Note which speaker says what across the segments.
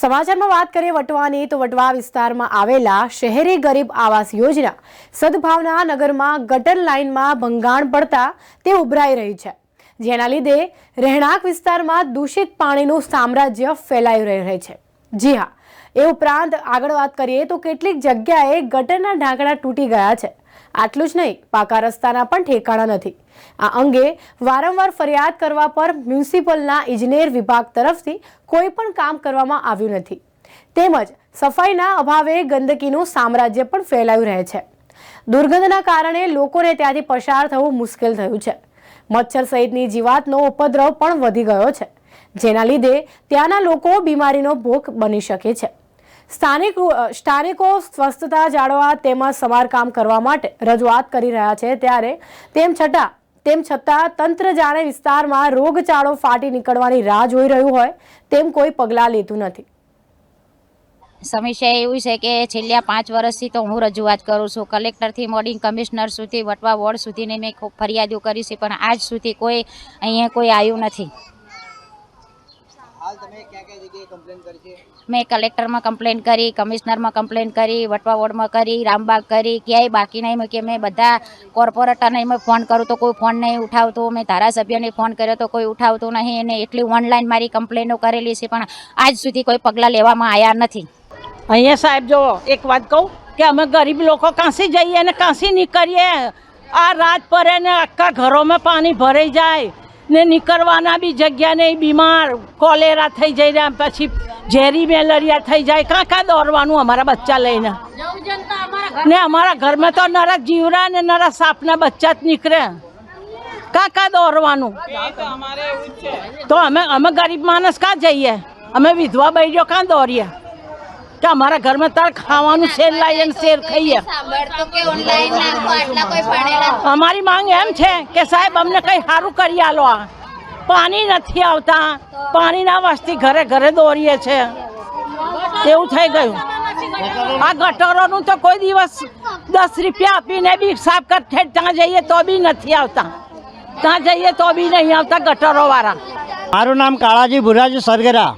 Speaker 1: સમાચારમાં વાત કરીએ વટવાની, તો વટવા વિસ્તારમાં આવેલા શહેરી ગરીબ આવાસ યોજના સદભાવના નગરમાં ગટર લાઇનમાં ભંગાણ પડતા તે ઉભરાઈ રહી છે. જેના લીધે રહેણાંક વિસ્તારમાં દૂષિત પાણીનું સામ્રાજ્ય ફેલાઈ રહી છે. જી હા એ ઉપરાંત આગળ વાત કરીએ તો કેટલીક જગ્યાએ ગટરના ઢાંકણા તૂટી ગયા છે. આટલું જ નહીં, પાકા રસ્તાના પણ ઠેકાણા નથી. આ અંગે વારંવાર ફરિયાદ કરવા પર મ્યુનિસિપલના ઇજનેર વિભાગ તરફથી કોઈ પણ કામ કરવામાં આવ્યું નથી. તેમજ સફાઈના અભાવે ગંદકીનું સામ્રાજ્ય પણ ફેલાયું રહે છે. દુર્ગંધના કારણે લોકોને ત્યાંથી પસાર થવું મુશ્કેલ થયું છે. મચ્છર સહિતની જીવાતનો ઉપદ્રવ પણ વધી ગયો છે. જેના લીધે ત્યાંના લોકો બીમારીનો ભોગ બની શકે છે. સ્થાનિક સ્થાનિકો સ્વસ્થતા જાળવવા તેમજ સમારકામ કરવા માટે રજૂઆત કરી રહ્યા છે ત્યારે તેમ છતાં તેમ છતાં તંત્ર જાણે વિસ્તારમાં રોગચાળો ફાટી નીકળવાની રાહ જોઈ રહ્યું હોય તેમ કોઈ પગલાં લેતું નથી.
Speaker 2: સમસ્યા એવી છે કે છેલ્લા પાંચ વર્ષથી તો હું રજૂઆત કરું છું. કલેક્ટરથી મોડી કમિશનર સુધી, વટવા વોર્ડ સુધીની મેં ખૂબ ફરિયાદો કરી છે, પણ આજ સુધી કોઈ, અહીંયા કોઈ આવ્યું નથી.
Speaker 3: હાલ તમે ક્યાં ક્યાં જગ્યાએ કમ્પ્લેન કરી છે?
Speaker 2: મેં કલેક્ટરમાં કમ્પ્લેન કરી કમિશનરમાં કમ્પ્લેન કરી વટવા વોર્ડમાં કરી રામબાગ કરી ક્યાંય બાકી નહીં મૂકી મેં બધા કોર્પોરેટરને મેં ફોન કરું તો કોઈ ફોન નહીં ઉઠાવતો. મેં ધારાસભ્યને ફોન કર્યો તો કોઈ ઉઠાવતું નહીં. અને એટલી ઓનલાઈન મારી કમ્પ્લેનો કરેલી છે પણ આજ સુધી કોઈ પગલાં લેવામાં આવ્યા નથી.
Speaker 4: અહીંયા સાહેબ જો એક વાત કહું કે અમે ગરીબ લોકો કાંસી જઈએ અને કાંસી નીકળીએ. આ રાત પડે ને આખા ઘરોમાં પાણી ભરાઈ જાય. ને નીકળવાના બી જગ્યા નહીં, બીમાર, કોલેરા થઈ જઈ રહ્યા, પછી ઝેરી મેલેરિયા થઈ જાય, કાં કાં દોડવાનું અમારા બચ્ચા લઈને. ને અમારા ઘરમાં તો નરક જીવડા ને નરક સાપના બચ્ચા જ નીકળે. કાં કાં દોડવાનું તો અમે અમે ગરીબ માણસ કાં જઈએ? અમે વિધવા બૈરીઓ કાં દોડીએ કે અમારા ઘરમાં તાર ખાવાનું શેર લાવીએ શેર ખાઈએ અમારી માંગ એમ છે કે સાહેબ અમને કંઈ સારું કરી આલો આ. પાણી નથી આવતા. પાણીના વાસથી ઘરે ઘરે દોરીએ છે. એવું થઈ ગયું. આ ગટરોનું તો કોઈ દિવસ દસ રૂપિયા આપીને બી સાફ કર ત્યાં જઈએ તો બી નથી આવતા. ત્યાં જઈએ તો બી નહીં આવતા ગટરોવાળા.
Speaker 5: મારું નામ કાળાજી ભુરાજી સરગરા.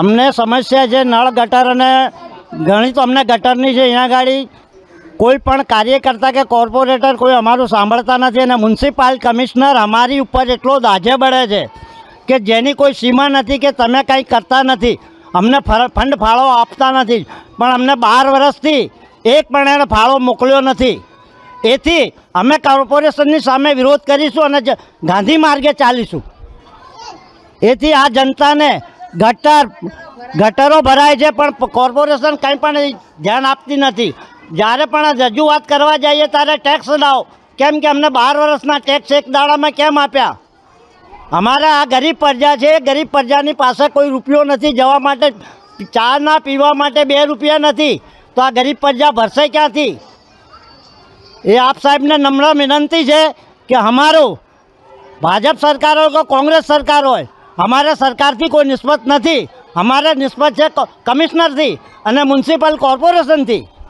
Speaker 5: અમને સમસ્યા છે નળ ગટર અને ઘણી તો અમને ગટરની છે અહીંયા ગાડી. કોઈ પણ કાર્યકર્તા કે કોર્પોરેટર કોઈ અમારું સાંભળતા નથી અને મ્યુનિસિપાલ કમિશનર અમારી ઉપર એટલો દાજે બળે છે કે જેની કોઈ સીમા નથી કે તમે કંઈ કરતા નથી. અમને ફંડ ફાળો આપતા નથી. પણ અમને બાર વર્ષથી એક પણ એણે ફાળો મોકલ્યો નથી. એથી અમે કોર્પોરેશનની સામે વિરોધ કરીશું અને ગાંધી માર્ગે ચાલીશું. એથી આ જનતાને ગટર ગટરો ભરાય છે, પણ કોર્પોરેશન કંઈ પણ ધ્યાન આપતી નથી. જ્યારે પણ રજૂઆત કરવા જઈએ ત્યારે ટેક્સ લાવો. કેમ કે અમને બાર વર્ષના ટેક્સ એક દાડામાં કેમ આપ્યા? અમારા આ ગરીબ પ્રજા છે ગરીબ પ્રજાની પાસે કોઈ રૂપિયો નથી, જવા માટે ચા ના પીવા માટે બે રૂપિયા નથી. તો આ ગરીબ પ્રજા ભરશે ક્યાંથી? એ આપ સાહેબને નમ્ર વિનંતી છે કે અમારું ભાજપ સરકાર હોય કે કોંગ્રેસ સરકાર હોય અમારે સરકારથી કોઈ નિસ્બત નથી. અમારે નિસ્બત છે કમિશનરથી અને મ્યુનિસિપલ કોર્પોરેશનથી.